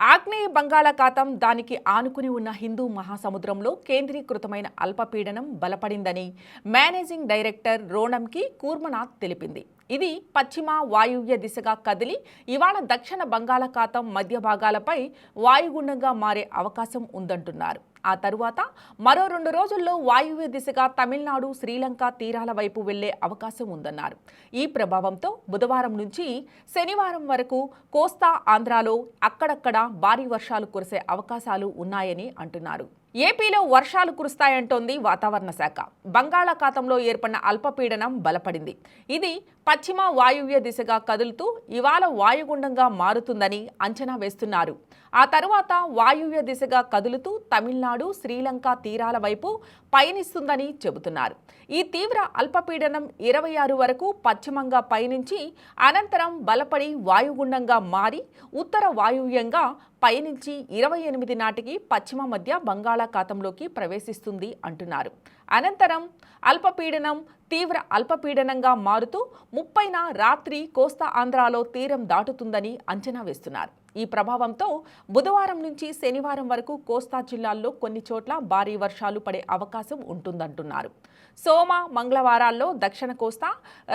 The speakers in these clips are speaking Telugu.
ఆగ్నేయ బంగాళాఖాతం దానికి ఆనుకుని ఉన్న హిందూ మహాసముద్రంలో కేంద్రీకృతమైన అల్పపీడనం బలపడిందని మేనేజింగ్ డైరెక్టర్ రోణంకి కూర్మనాథ్ తెలిపింది. ఇది పశ్చిమ వాయువ్య దిశగా కదిలి ఇవాళ దక్షిణ బంగాళాఖాతం మధ్య భాగాలపై వాయుగుండంగా మారే అవకాశం ఉందంటున్నారు. ఆ తరువాత మరో రెండు రోజుల్లో వాయువ్య దిశగా తమిళనాడు శ్రీలంక తీరాల వైపు వెళ్ళే అవకాశం ఉందన్నారు. ఈ ప్రభావంతో బుధవారం నుంచి శనివారం వరకు కోస్తా ఆంధ్రాలో అక్కడక్కడ భారీ వర్షాలు కురిసే అవకాశాలు ఉన్నాయని అంటున్నారు. ఏపీలో వర్షాలు కురుస్తాయంటోంది వాతావరణ శాఖ. బంగాళాఖాతంలో ఏర్పడిన అల్పపీడనం బలపడింది. ఇది పశ్చిమ వాయువ్య దిశగా కదులుతూ ఇవాళ వాయుగుండంగా మారుతుందని అంచనా వేస్తున్నారు. ఆ తరువాత వాయువ్య దిశగా కదులుతూ తమిళనాడు శ్రీలంక తీరాల వైపు పయనిస్తుందని చెబుతున్నారు. ఈ తీవ్ర అల్పపీడనం ఇరవై ఆరు వరకు పశ్చిమంగా పయనించి అనంతరం బలపడి వాయుగుండంగా మారి ఉత్తర వాయువ్యంగా పయనించి ఇరవై ఎనిమిది నాటికి పశ్చిమ మధ్య బంగాళాఖాతంలోకి ప్రవేశిస్తుంది అంటున్నారు. అనంతరం అల్పపీడనం తీవ్ర అల్పపీడనంగా మారుతూ ముప్పైన రాత్రి కోస్తా ఆంధ్రాలో తీరం దాటుతుందని అంచనా వేస్తున్నారు. ఈ ప్రభావంతో బుధవారం నుంచి శనివారం వరకు కోస్తా జిల్లాల్లో కొన్ని చోట్ల భారీ వర్షాలు పడే అవకాశం ఉంటుందంటున్నారు. సోమ మంగళవారాల్లో దక్షిణ కోస్తా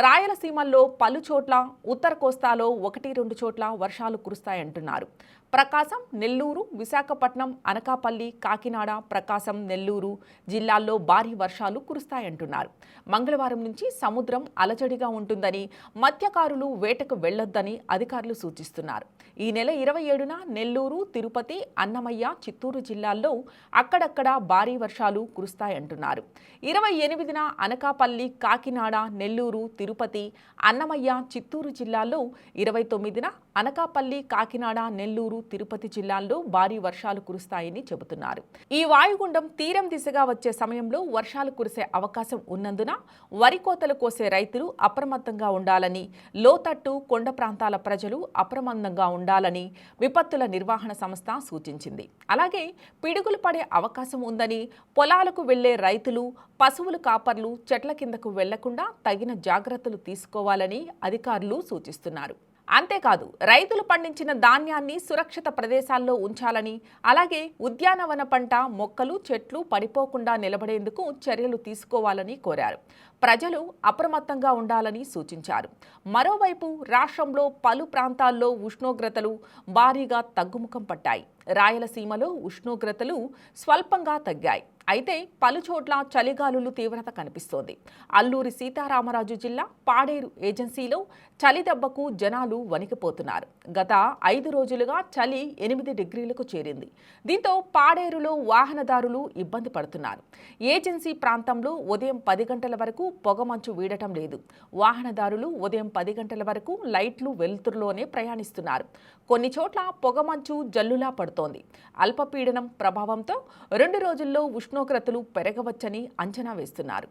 రాయలసీమల్లో పలు చోట్ల ఉత్తర కోస్తాలో ఒకటి రెండు చోట్ల వర్షాలు కురుస్తాయంటున్నారు. ప్రకాశం నెల్లూరు విశాఖపట్నం అనకాపల్లి కాకినాడ ప్రకాశం నెల్లూరు జిల్లాల్లో భారీ వర్షాలు కురుస్తాయంటున్నారు. మంగళవారం నుంచి సముద్రం అలజడిగా ఉంటుందని మత్స్యకారులు వేటకు వెళ్ళొద్దని అధికారులు సూచిస్తున్నారు. ఈ నెల ఇరవై ఇరవై ఏడున నెల్లూరు తిరుపతి అన్నమయ్య చిత్తూరు జిల్లాల్లో అక్కడక్కడ భారీ వర్షాలు కురుస్తాయంటున్నారు. ఇరవై ఎనిమిదిన అనకాపల్లి కాకినాడ నెల్లూరు తిరుపతి అన్నమయ్య చిత్తూరు జిల్లాల్లో ఇరవై తొమ్మిదిన అనకాపల్లి కాకినాడ నెల్లూరు తిరుపతి జిల్లాల్లో భారీ వర్షాలు కురుస్తాయని చెబుతున్నారు. ఈ వాయుగుండం తీరం దిశగా వచ్చే సమయంలో వర్షాలు కురిసే అవకాశం ఉన్నందున వరి కోతలు కోసే రైతులు అప్రమత్తంగా ఉండాలని లోతట్టు కొండ ప్రాంతాల ప్రజలు అప్రమత్తంగా ఉండాలని విపత్తుల నిర్వహణ సంస్థ సూచించింది. అలాగే పిడుగులు పడే అవకాశం ఉందని పొలాలకు వెళ్ళే రైతులు పశువులు కాపర్లు చెట్ల కిందకు వెళ్ళకుండా తగిన జాగ్రత్తలు తీసుకోవాలని అధికారులు సూచిస్తున్నారు. అంతేకాదు రైతులు పండించిన ధాన్యాన్ని సురక్షిత ప్రదేశాల్లో ఉంచాలని అలాగే ఉద్యానవన పంట మొక్కలు చెట్లు పడిపోకుండా నిలబడేందుకు చర్యలు తీసుకోవాలని కోరారు. ప్రజలు అప్రమత్తంగా ఉండాలని సూచించారు. మరోవైపు రాష్ట్రంలో పలు ప్రాంతాల్లో ఉష్ణోగ్రతలు భారీగా తగ్గుముఖం పట్టాయి. రాయలసీమలో ఉష్ణోగ్రతలు స్వల్పంగా తగ్గాయి. అయితే పలుచోట్ల చలిగాలులు తీవ్రత కనిపిస్తోంది. అల్లూరి సీతారామరాజు జిల్లా పాడేరు ఏజెన్సీలో చలి దెబ్బకు జనాలు వణికిపోతున్నారు. గత ఐదు రోజులుగా చలి ఎనిమిది డిగ్రీలకు చేరింది. దీంతో పాడేరులో వాహనదారులు ఇబ్బంది పడుతున్నారు. ఏజెన్సీ ప్రాంతంలో ఉదయం పది గంటల వరకు పొగమంచు వీడటం లేదు. వాహనదారులు ఉదయం పది గంటల వరకు లైట్లు వెలుతురులోనే ప్రయాణిస్తున్నారు. కొన్ని చోట్ల పొగమంచు జల్లులా పడుతోంది. అల్పపీడనం ప్రభావంతో రెండు రోజుల్లో ఉష్ణోగ్రతలు పెరగవచ్చని అంచనా వేస్తున్నారు.